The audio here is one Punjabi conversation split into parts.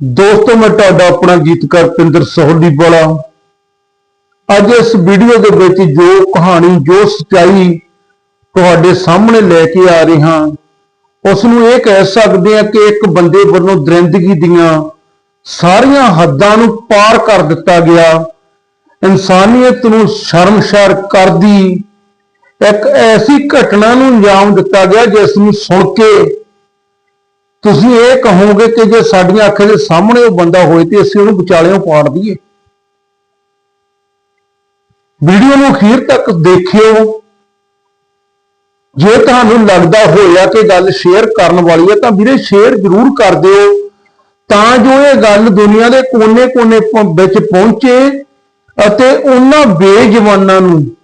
ਦੋਸਤੋ, ਮੈਂ ਤੁਹਾਡਾ ਆਪਣਾ ਗੀਤਕਾਰ ਪਿੰਦਰ ਸੋਹਲੀ ਵਾਲਾ। ਅੱਜ ਇਸ ਵੀਡੀਓ ਦੇ ਵਿੱਚ ਜੋ ਕਹਾਣੀ, ਜੋ ਸਚਾਈ ਤੁਹਾਡੇ ਸਾਹਮਣੇ ਲੈ ਕੇ ਆ ਰਿਹਾ, ਉਸ ਨੂੰ ਇਹ ਕਹਿ ਸਕਦੇ ਆ ਕਿ ਇੱਕ ਬੰਦੇ ਵੱਲੋਂ ਦਰਿੰਦਗੀ ਦੀਆਂ ਸਾਰੀਆਂ ਹੱਦਾਂ ਨੂੰ ਪਾਰ ਕਰ ਦਿੱਤਾ ਗਿਆ। ਇਨਸਾਨੀਅਤ ਨੂੰ ਸ਼ਰਮਸ਼ਾਰ ਕਰਦੀ ਇੱਕ ਐਸੀ ਘਟਨਾ ਨੂੰ ਅੰਜਾਮ ਦਿੱਤਾ ਗਿਆ, ਜਿਸ ਨੂੰ ਸੁਣ ਕੇ ਤੁਸੀਂ ਇਹ ਕਹੋਗੇ ਕਿ ਜੇ ਸਾਡੀਆਂ ਅੱਖਾਂ ਦੇ ਸਾਹਮਣੇ ਉਹ ਬੰਦਾ ਹੋਏ ਤੇ ਅਸੀਂ ਉਹਨੂੰ ਵਿਚਾਲਿਓਂ ਪਾੜ ਦਈਏ। ਵੀਡੀਓ ਨੂੰ ਅਖੀਰ ਤੱਕ ਦੇਖਿਓ। ਜੇ ਤੁਹਾਨੂੰ ਲੱਗਦਾ ਹੋਇਆ ਕਿ ਗੱਲ ਸ਼ੇਅਰ ਕਰਨ ਵਾਲੀ ਹੈ ਤਾਂ ਵੀਰੇ ਸ਼ੇਅਰ ਜ਼ਰੂਰ ਕਰ ਦਿਓ। ਤਾਂ ਜੋ ਇਹ ਗੱਲ ਦੁਨੀਆ ਦੇ ਕੋਨੇ-ਕੋਨੇ ਵਿੱਚ ਪਹੁੰਚੇ ਅਤੇ ਉਹਨਾਂ ਬੇਜਵਾਨਾਂ ਨੂੰ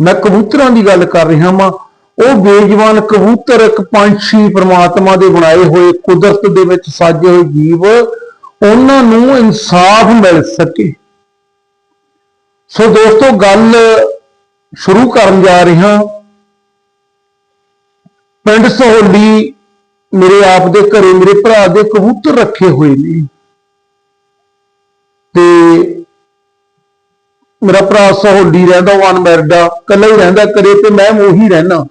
ਮੈਂ ਕਬੂਤਰਾਂ ਦੀ ਗੱਲ ਕਰ ਰਿਹਾ ਹਾਂ ਉਹ ਬੇਜਵਾਨ ਕਬੂਤਰ ਇੱਕ ਪੰਛੀ ਪ੍ਰਮਾਤਮਾ ਦੇ ਬਣਾਏ ਹੋਏ ਕੁਦਰਤ ਦੇ ਵਿੱਚ ਸਾਜੇ ਹੋਏ ਜੀਵ, ਉਹਨਾਂ ਨੂੰ ਇਨਸਾਫ ਮਿਲ ਸਕੇ। ਸੋ ਦੋਸਤੋ, ਗੱਲ ਸ਼ੁਰੂ ਕਰਨ ਜਾ ਰਿਹਾ ਪਿੰਡ ਸਹੋਲੀ ਮੇਰੇ ਆਪ ਦੇ ਘਰੇ ਮੇਰੇ ਭਰਾ ਦੇ ਕਬੂਤਰ ਰੱਖੇ ਹੋਏ ਨੇ। ਤੇ ਮੇਰਾ ਭਰਾ ਸਹੋਲੀ ਰਹਿੰਦਾ, ਉਹ ਅਨਮੈਰਿਡ ਆ, ਇਕੱਲਾ ਹੀ ਰਹਿੰਦਾ ਕਰੇ ਤੇ ਮੈਂ ਉਹੀ ਰਹਿਣਾ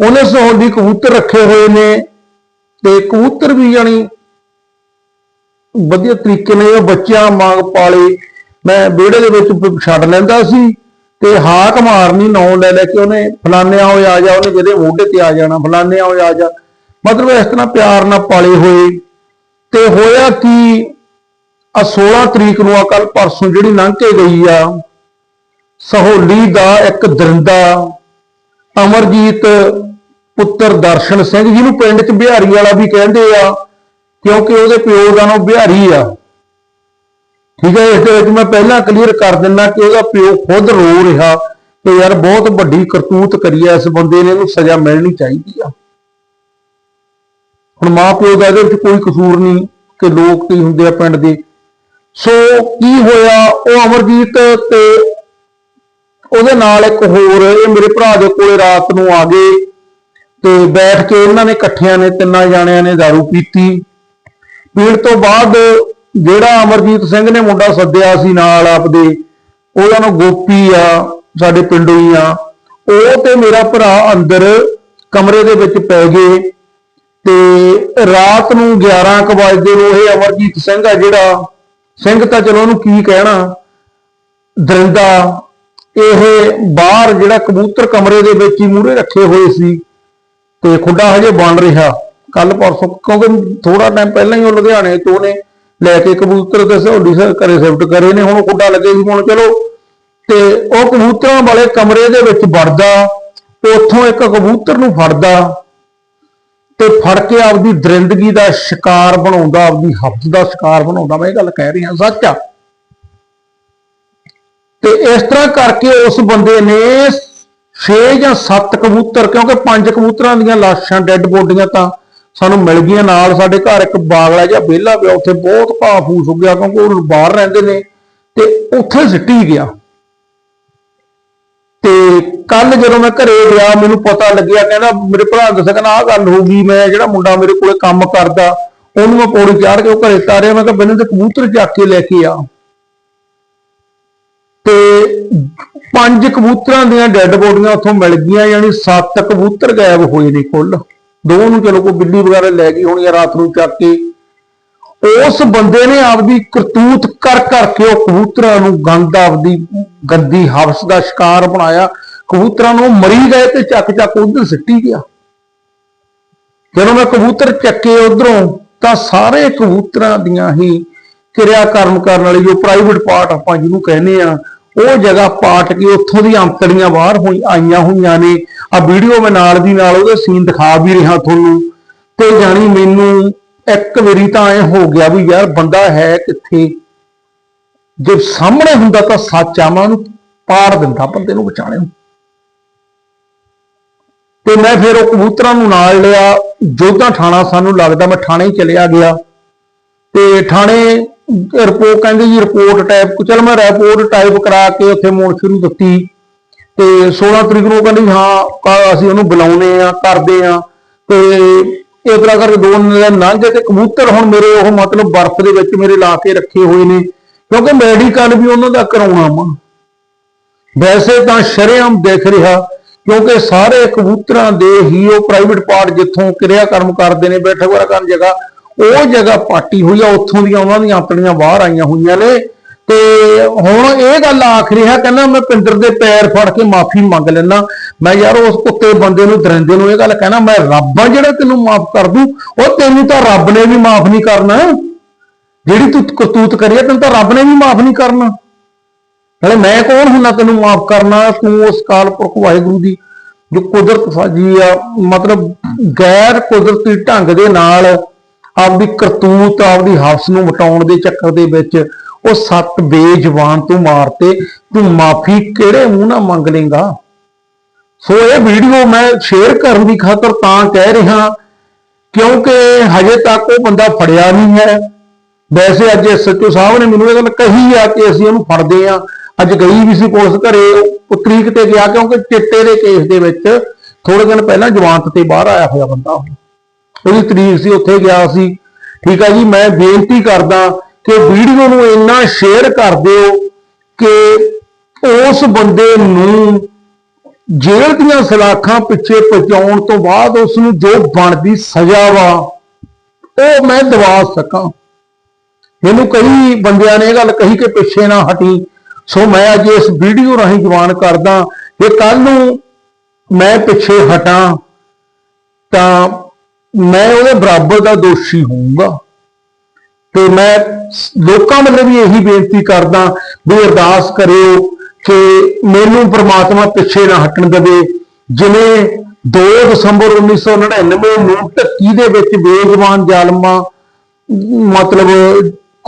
ਉਹਨੇ ਸਹੋਲੀ ਕਬੂਤਰ ਰੱਖੇ ਹੋਏ ਨੇ ਤੇ ਕਬੂਤਰ ਵੀ ਜਾਣੀ ਵਧੀਆ ਤਰੀਕੇ ਨਾਲ ਉਹ ਬੱਚਿਆਂ ਵਾਂਗ ਪਾਲੇ। ਮੈਂ ਵਿਹੜੇ ਦੇ ਵਿੱਚ ਛੱਡ ਲੈਂਦਾ ਸੀ ਤੇ ਹਾਕ ਮਾਰਨੀ ਨਾਂ ਲੈ ਲੈ ਕੇ ਉਹਨੇ ਫਲਾਨਿਆਂ ਹੋਏ ਆ ਜਾ, ਉਹਨੇ ਜਿਹਦੇ ਮੋਢੇ ਤੇ ਆ ਜਾਣਾ ਫਲਾਨਿਆਂ ਹੋਏ ਆ ਜਾ। ਮਤਲਬ ਇਸ ਤਰ੍ਹਾਂ ਪਿਆਰ ਨਾਲ ਪਾਲੇ ਹੋਏ। ਤੇ ਹੋਇਆ ਕਿ ਆ 16 ਤਰੀਕ ਨੂੰ ਆ ਕੱਲ ਪਰਸੋਂ ਜਿਹੜੀ ਲੰਘ ਕੇ ਗਈ ਆ, ਸਹੋਲੀ ਦਾ ਇੱਕ ਦਰਿੰਦਾ, ਅਮਰਜੀਤ ਪੁੱਤਰ ਦਰਸ਼ਨ ਸਿੰਘ ਜਿਹਨੂੰ ਪਿੰਡ 'ਚ ਬਿਹਾਰੀ ਵਾਲਾ ਵੀ ਕਹਿੰਦੇ ਆ, ਕਿਉਂਕਿ ਉਹਦੇ ਪਿਓ ਦਾ ਨਾਮ ਬਿਹਾਰੀ ਆ। ਠੀਕ ਹੈ, ਇਸ ਦੇ ਵਿੱਚ ਮੈਂ ਪਹਿਲਾਂ ਕਲੀਅਰ ਕਰ ਦਿੰਦਾ ਕਿ ਉਹਦਾ ਪਿਓ ਖੁਦ ਰੋ ਰਿਹਾ ਕਿ ਯਾਰ ਬਹੁਤ ਵੱਡੀ ਕਰਤੂਤ ਕਰੀ ਆ ਇਸ ਬੰਦੇ ਨੇ, ਇਹਨੂੰ ਸਜ਼ਾ ਮਿਲਣੀ ਚਾਹੀਦੀ ਆ। ਹੁਣ ਮਾਂ ਪਿਓ ਦਾ ਇਹਦੇ ਵਿੱਚ ਕੋਈ ਕਸੂਰ ਨਹੀਂ ਕਿ ਲੋਕ ਕੀ ਹੁੰਦੇ ਆ ਪਿੰਡ ਦੇ। ਸੋ ਕੀ ਹੋਇਆ, ਉਹ ਅਮਰਜੀਤ ਤੇ ਉਹਦੇ ਨਾਲ ਇੱਕ ਹੋਰ, ਇਹ ਮੇਰੇ ਭਰਾ ਦੇ ਕੋਲੇ ਰਾਤ ਨੂੰ ਆ ਗਏ। ਤੇ ਬੈਠ ਕੇ ਇਹਨਾਂ ਨੇ ਇਕੱਠਿਆਂ ਨੇ ਤਿੰਨਾਂ ਜਾਣਿਆਂ ਨੇ दारू ਪੀਤੀ। ਪੀਣ ਤੋਂ ਬਾਅਦ ਜਿਹੜਾ ਅਮਰਜੀਤ ਸਿੰਘ ਨੇ ਮੁੰਡਾ ਸੱਦਿਆ ਸੀ ਨਾਲ ਆਪਦੇ, ਉਹਦਾ ਨਾਮ ਗੋਪੀ ਆ, ਸਾਡੇ ਪਿੰਡੋਂ ਹੀ ਆ। ਉਹ ਤੇ ਮੇਰਾ ਭਰਾ ਅੰਦਰ ਕਮਰੇ ਦੇ ਵਿੱਚ ਪੈ ਗਏ ਤੇ ਰਾਤ ਨੂੰ 11 ਕੁ ਵਜੇ ਨੂੰ ਇਹ ਅਮਰਜੀਤ ਸਿੰਘ ਆ ਜਿਹੜਾ, ਸਿੰਘ ਤਾਂ ਚਲੋ ਉਹਨੂੰ ਕੀ ਕਹਿਣਾ, ਦਰਿੰਦਾ, ਇਹ ਬਾਹਰ ਜਿਹੜਾ ਕਬੂਤਰ ਕਮਰੇ ਦੇ ਵਿੱਚ ਹੀ ਮੂਹਰੇ ਰੱਖੇ ਹੋਏ ਸੀ। ਤੇ ਖੁੱਡਾ ਹਜੇ ਬਣ ਰਿਹਾ। ਕੱਲ ਪਰਸੋਂ, ਕਿਉਂਕਿ ਥੋੜਾ ਟਾਈਮ ਪਹਿਲਾਂ ਹੀ ਉਹ ਲੁਧਿਆਣੇ ਤੋਂ ਨੇ, ਲੈ ਕੇ ਕਬੂਤਰ ਤੇ ਸਹੌਲੀ ਸ ਘਰੇ ਸ਼ਿਫਟ ਕਰੇ ਨੇ, ਹੁਣ ਖੁੱਡਾ ਲੱਗੇ ਸੀ, ਹੁਣ ਚਲੋ। ਤੇ ਉਹ ਕਬੂਤਰਾਂ ਵਾਲੇ ਕਮਰੇ ਦੇ ਵਿੱਚ ਵੜਦਾ, ਉੱਥੋਂ ਇੱਕ ਕਬੂਤਰ ਨੂੰ ਫੜਦਾ ਤੇ ਫੜ ਕੇ ਆਪਦੀ ਦਰਿੰਦਗੀ ਦਾ ਸ਼ਿਕਾਰ ਬਣਾਉਂਦਾ, ਆਪਦੀ ਹਫਤ ਦਾ ਸ਼ਿਕਾਰ ਬਣਾਉਂਦਾ। ਮੈਂ ਇਹ ਗੱਲ ਕਹਿ ਰਿਹਾ, ਸੱਚ ਆ। ਤੇ ਇਸ ਤਰ੍ਹਾਂ ਕਰਕੇ ਉਸ ਬੰਦੇ ਨੇ 6 ਜਾਂ 7 ਕਬੂਤਰ, ਕਿਉਂਕਿ ਪੰਜ ਕਬੂਤਰਾਂ ਦੀਆਂ ਲਾਸ਼ਾਂ, ਡੈੱਡ ਬੋਡੀਆਂ ਤਾਂ ਸਾਨੂੰ ਮਿਲ ਗਈਆਂ ਨਾਲ ਸਾਡੇ ਘਰ ਇੱਕ ਬਾਗਲਾ ਜਿਹਾ ਵਿਹਲਾ ਪਿਆ, ਉੱਥੇ ਬਹੁਤ ਘਾਹ ਫੂਸ ਹੋ ਗਿਆ ਕਿਉਂਕਿ ਉਹ ਬਾਹਰ ਰਹਿੰਦੇ ਨੇ ਤੇ ਉੱਥੇ ਸਿੱਟੀ ਗਿਆ। ਤੇ ਕੱਲ ਜਦੋਂ ਮੈਂ ਘਰੇ ਗਿਆ, ਮੈਨੂੰ ਪਤਾ ਲੱਗਿਆ, ਕਹਿੰਦਾ ਮੇਰੇ ਭਰਾ ਨੇ ਦੱਸਿਆ, ਕਹਿੰਦਾ ਆਹ ਗੱਲ ਹੋ ਗਈ, ਮੈਂ ਜਿਹੜਾ ਮੁੰਡਾ ਮੇਰੇ ਕੋਲੇ ਕੰਮ ਕਰਦਾ, ਉਹਨੂੰ ਮੈਂ ਪੌੜੀ ਚਾੜ ਕੇ ਉਹ ਘਰੇ ਤਾਰਿਆ ਮੈਂ ਕਿਹਾ ਬਿਨਾਂ ਤੇ ਕਬੂਤਰ ਚੱਕ ਕੇ ਲੈ ਕੇ ਆ। ਤੇ ਪੰਜ ਕਬੂਤਰਾਂ ਦੀਆਂ ਡੈੱਡ ਬੋਡੀਆਂ ਉੱਥੋਂ ਮਿਲ ਗਈਆਂ, ਯਾਨੀ ਸੱਤ ਕਬੂਤਰ ਗਾਇਬ ਹੋਏ ਨੇ ਕੁੱਲ। ਦੋ ਨੂੰ ਚਲੋ ਕੋਈ ਬਿੱਲੀ ਵਗੈਰਾ ਲੈ ਗਈ ਹੋਣੀ ਆ ਰਾਤ ਨੂੰ ਚੱਕ ਕੇ। ਉਸ ਬੰਦੇ ਨੇ ਆਪਦੀ ਕਰਤੂਤ ਕਰ ਕਰਕੇ ਉਹ ਕਬੂਤਰਾਂ ਨੂੰ ਗੰਦ, ਆਪਦੀ ਗੰਦੀ ਹਵਸ ਦਾ ਸ਼ਿਕਾਰ ਬਣਾਇਆ। ਕਬੂਤਰਾਂ ਨੂੰ ਮਰੀ ਗਏ ਤੇ ਚੱਕ ਚੱਕ ਉਧਰ ਸਿੱਟੀ ਗਿਆ। ਜਦੋਂ ਮੈਂ ਕਬੂਤਰ ਚੱਕੇ ਉਧਰੋਂ, ਤਾਂ ਸਾਰੇ ਕਬੂਤਰਾਂ ਦੀਆਂ ਹੀ ਕਿਰਿਆ ਕਰਮ ਕਰਨ ਵਾਲੀ ਜੋ ਪ੍ਰਾਈਵੇਟ ਪਾਰਟ ਆਪਾਂ ਜਿਹਨੂੰ ਕਹਿੰਦੇ ਆ ਉਹ ਜਗ੍ਹਾ ਪਾਟ ਕੇ ਉੱਥੋਂ ਦੀ ਅੰਤੜੀਆਂ ਬਾਹਰ ਹੋਈ ਆਈਆਂ ਹੋਈਆਂ ਨੇ। ਆ ਵੀਡੀਓ ਮੈਂ ਨਾਲ ਦੀ ਨਾਲ ਉਹਦੇ ਸੀਨ ਦਿਖਾ ਵੀ ਰਿਹਾ ਤੁਹਾਨੂੰ। ਤੇ ਜਾਣੀ ਮੈਨੂੰ ਇੱਕ ਵਾਰੀ ਤਾਂ ਐ ਹੋ ਗਿਆ ਵੀ ਯਾਰ ਬੰਦਾ ਹੈ ਕਿੱਥੇ? ਜੇ ਸਾਹਮਣੇ ਹੁੰਦਾ ਤਾਂ ਸੱਚ ਆਵਾਂ ਨੂੰ ਪਾੜ ਦਿੰਦਾ ਬੰਦੇ ਨੂੰ ਬਚਾਣੇ ਨੂੰ। ਤੇ ਮੈਂ ਫਿਰ ਉਹ ਕਬੂਤਰਾਂ ਨੂੰ ਨਾਲ ਲਿਆ। ਜੋਧਾ ਥਾਣਾ ਸਾਨੂੰ ਲੱਗਦਾ ਮੈਂ ਥਾਣੇ ਚਲਿਆ ਗਿਆ। ਤੇ ਥਾਣੇ ਰਿਪੋਰਟ ਕਹਿੰਦੇ ਜੀ ਰਿਪੋਰਟ ਟਾਈਪ ਚਲ ਮੈਂ ਰਿਪੋਰਟ ਟਾਈਪ ਕਰਾ ਕੇ ਉੱਥੇ ਮੋੜ ਸ਼ੁਰੂ ਦਿੱਤੀ। ਤੇ 16 ਤਰੀਕ ਨੂੰ ਕਹਿੰਦੇ ਹਾਂ ਅਸੀਂ ਉਹਨੂੰ ਬੁਲਾਉਨੇ ਆ, ਕਰਦੇ ਆ। ਤੇ ਇਸ ਤਰ੍ਹਾਂ ਕਰਕੇ ਦੋ ਦਿਨ ਤੇ ਕਬੂਤਰ ਹੁਣ ਮੇਰੇ ਉਹ ਮਤਲਬ ਬਰਫ਼ ਦੇ ਵਿੱਚ ਮੇਰੇ ਲਾ ਕੇ ਰੱਖੇ ਹੋਏ ਨੇ। ਕਿਉਂਕਿ ਮੈਡੀਕਲ ਵੀ ਉਹਨਾਂ ਦਾ ਕਰਾਉਣਾ ਵਾ। ਵੈਸੇ ਤਾਂ ਸ਼ਰੇਆਮ ਦੇਖ ਰਿਹਾ, ਕਿਉਂਕਿ ਸਾਰੇ ਕਬੂਤਰਾਂ ਦੇ ਹੀ ਉਹ ਪ੍ਰਾਈਵੇਟ ਪਾਰਟ ਜਿੱਥੋਂ ਕਿਰਿਆ ਕਰਮ ਕਰਦੇ ਨੇ, ਬੈਠਕ ਵਰਾ ਕਰਨ ਜਗ੍ਹਾ ਉਹ ਜਗ੍ਹਾ ਪਾਟੀ ਹੋਈ ਆ, ਉੱਥੋਂ ਦੀਆਂ ਉਹਨਾਂ ਦੀਆਂ ਆਪਣੀਆਂ ਬਾਹਰ ਆਈਆਂ ਹੋਈਆਂ ਨੇ। ਤੇ ਹੁਣ ਇਹ ਗੱਲ ਆਖ ਰਿਹਾ, ਕਹਿੰਦਾ ਮੈਂ ਪਿੰਦਰ ਦੇ ਪੈਰ ਫੜ ਕੇ ਮਾਫੀ ਮੰਗ ਲੈਣਾ ਮੈਂ ਯਾਰ ਉਸ ਕੁੱਤੇ ਬੰਦੇ ਨੂੰ, ਦਰਿੰਦੇ ਨੂੰ ਇਹ ਗੱਲ ਕਹਿਣਾ, ਮੈਂ ਰੱਬ ਆ ਜਿਹੜਾ ਤੈਨੂੰ ਮਾਫ ਕਰ ਦੂੰ। ਉਹ ਤੈਨੂੰ ਤਾਂ ਰੱਬ ਨੇ ਵੀ ਮਾਫ ਨਹੀਂ ਕਰਨਾ। ਜਿਹੜੀ ਤੂੰ ਕਰਤੂਤ ਕਰੀ ਆ, ਤੈਨੂੰ ਤਾਂ ਰੱਬ ਨੇ ਵੀ ਮਾਫ ਨਹੀਂ ਕਰਨਾ। ਨਾਲੇ ਮੈਂ ਕੌਣ ਹੁੰਨਾ ਤੈਨੂੰ ਮਾਫ ਕਰਨਾ? ਤੂੰ ਉਸ ਕਾਲ ਪੁਰਖ ਵਾਹਿਗੁਰੂ ਦੀ, ਜੋ ਕੁਦਰਤ ਸਾਜੀ ਆ, ਮਤਲਬ ਗੈਰ ਕੁਦਰਤੀ ਢੰਗ ਦੇ ਨਾਲ ਆਪਦੀ ਕਰਤੂਤ, ਆਪਦੀ ਹਵਸ ਨੂੰ ਮਟਾਉਣ ਦੇ ਚੱਕਰ ਦੇ ਵਿੱਚ ਉਹ ਸੱਤ ਬੇਜਵਾਨ ਤੋਂ ਮਾਰਤੇ, ਤੂੰ ਮਾਫੀ ਕਿਹੜੇ ਮੂੰਹ ਨਾਲ ਮੰਗ ਲੇਗਾ? ਸੋ ਇਹ ਵੀਡੀਓ ਮੈਂ ਸ਼ੇਅਰ ਕਰਨ ਦੀ ਖਾਤਰ ਤਾਂ ਕਹਿ ਰਿਹਾ, ਕਿਉਂਕਿ ਹਜੇ ਤੱਕ ਉਹ ਬੰਦਾ ਫੜਿਆ ਨਹੀਂ ਹੈ। ਵੈਸੇ ਅੱਜ ਐਸਐਚਓ ਸਾਹਿਬ ਨੇ ਮੈਨੂੰ ਇਹ ਗੱਲ ਕਹੀ ਆ ਕਿ ਅਸੀਂ ਉਹਨੂੰ ਫੜਦੇ ਆ ਅੱਜ ਗਈ ਵੀ ਸੀ ਪੁਲਿਸ ਘਰੇ, ਉਹ ਤਰੀਕ ਤੇ ਗਿਆ ਕਿਉਂਕਿ ਚਿੱਟੇ ਦੇ ਕੇਸ ਦੇ ਵਿੱਚ ਥੋੜੇ ਦਿਨ ਪਹਿਲਾਂ ਜਵਾਨਤ ਤੇ ਬਾਹਰ ਆਇਆ ਹੋਇਆ ਬੰਦਾ ਉਹ। ਉਹਦੀ ਤਰੀਕ ਸੀ, ਉੱਥੇ ਗਿਆ ਸੀ। ਠੀਕ ਆ ਜੀ, ਮੈਂ ਬੇਨਤੀ ਕਰਦਾ ਕਿ ਵੀਡੀਓ ਨੂੰ ਇੰਨਾ ਸ਼ੇਅਰ ਕਰ ਦਿਓ ਕਿ ਉਸ ਬੰਦੇ ਨੂੰ ਜੇਲ੍ਹ ਦੀਆਂ ਸਲਾਖਾਂ ਪਿੱਛੇ ਪਹੁੰਚਾਉਣ ਤੋਂ ਬਾਅਦ ਉਸ ਨੂੰ ਜੋ ਬਣਦੀ ਸਜ਼ਾ ਵਾ, ਉਹ ਮੈਂ ਦਵਾ ਸਕਾਂ। ਮੈਨੂੰ ਕਈ ਬੰਦਿਆਂ ਨੇ ਇਹ ਗੱਲ ਕਹੀ ਕਿ ਪਿੱਛੇ ਨਾ ਹਟੀ। ਸੋ ਮੈਂ ਅੱਜ ਇਸ ਵੀਡੀਓ ਰਾਹੀਂ ਜਵਾਨ ਕਰਦਾ ਕਿ ਕੱਲ ਨੂੰ ਮੈਂ ਪਿੱਛੇ ਹਟਾਂ ਤਾਂ ਮੈਂ ਉਹਦੇ ਬਰਾਬਰ ਦਾ ਦੋਸ਼ੀ ਹੋਊਂਗਾ। ਤੇ ਮੈਂ ਲੋਕਾਂ ਵੱਲੋਂ ਵੀ ਇਹੀ ਬੇਨਤੀ ਕਰਦਾ ਵੀ ਅਰਦਾਸ ਕਰਿਓ ਕਿ ਮੈਨੂੰ ਪ੍ਰਮਾਤਮਾ ਪਿੱਛੇ ਨਾ ਹਟਣ ਦੇਵੇ। ਜਿਵੇਂ 2 ਦਸੰਬਰ 1999 ਨੂੰ ਢੱਕੀ ਦੇ ਵਿੱਚ ਬੇਜਵਾਨ ਜ਼ਾਲਮਾਂ, ਮਤਲਬ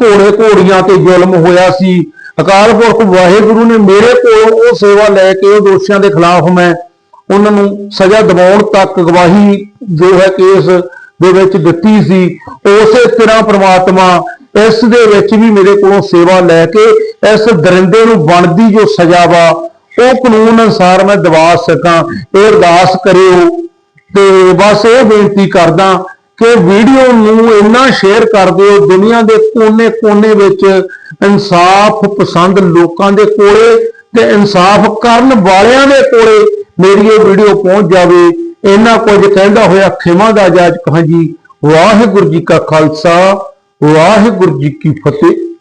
ਘੋੜੇ ਘੋੜੀਆਂ ਤੇ ਜ਼ੁਲਮ ਹੋਇਆ ਸੀ। ਅਕਾਲ ਪੁਰਖ ਵਾਹਿਗੁਰੂ ਨੇ ਮੇਰੇ ਕੋਲ ਉਹ ਸੇਵਾ ਲੈ ਕੇ ਉਹ ਦੋਸ਼ੀਆਂ ਦੇ ਖਿਲਾਫ ਮੈਂ ਉਹਨਾਂ ਨੂੰ ਸਜ਼ਾ ਦਿਵਾਉਣ ਤੱਕ ਗਵਾਹੀ ਜੋ ਹੈ ਕੇਸ ਦੇ ਵਿੱਚ ਦਿੱਤੀ ਸੀ, ਉਸੇ ਤਰ੍ਹਾਂ ਪ੍ਰਮਾਤਮਾ ਇਸ ਦੇ ਵਿੱਚ ਵੀ ਮੇਰੇ ਕੋਲੋਂ ਸੇਵਾ ਲੈ ਕੇ ਇਸ ਦਰਿੰਦੇ ਨੂੰ ਬਣਦੀ ਜੋ ਸਜ਼ਾ ਵਾ, ਉਹ ਕਾਨੂੰਨ ਅਨੁਸਾਰ ਮੈਂ ਦਿਵਾ ਸਕਾਂ, ਇਹ ਅਰਦਾਸ ਕਰਿਓ। ਤੇ ਬਸ ਇਹ ਬੇਨਤੀ ਕਰਦਾ ਕਿ ਵੀਡੀਓ ਨੂੰ ਇੰਨਾ ਸ਼ੇਅਰ ਕਰ ਦਿਓ, ਦੁਨੀਆ ਦੇ ਕੋਨੇ-ਕੋਨੇ ਵਿੱਚ ਇਨਸਾਫ ਪਸੰਦ ਲੋਕਾਂ ਦੇ ਕੋਲੇ ਤੇ ਇਨਸਾਫ ਕਰਨ ਵਾਲਿਆਂ ਦੇ ਕੋਲੇ ਮੇਰੀ ਇਹ ਵੀਡੀਓ ਪਹੁੰਚ ਜਾਵੇ ਇਹਨਾਂ ਕੁਝ ਕਹਿੰਦਾ ਹੋਇਆ ਖਿਮਾ ਦਾ ਜਾਜ ਕਹਾਂ ਜੀ ਵਾਹਿਗੁਰੂ ਜੀ ਕਾ ਖਾਲਸਾ, ਵਾਹਿਗੁਰੂ ਜੀ ਕੀ ਫਤਿਹ।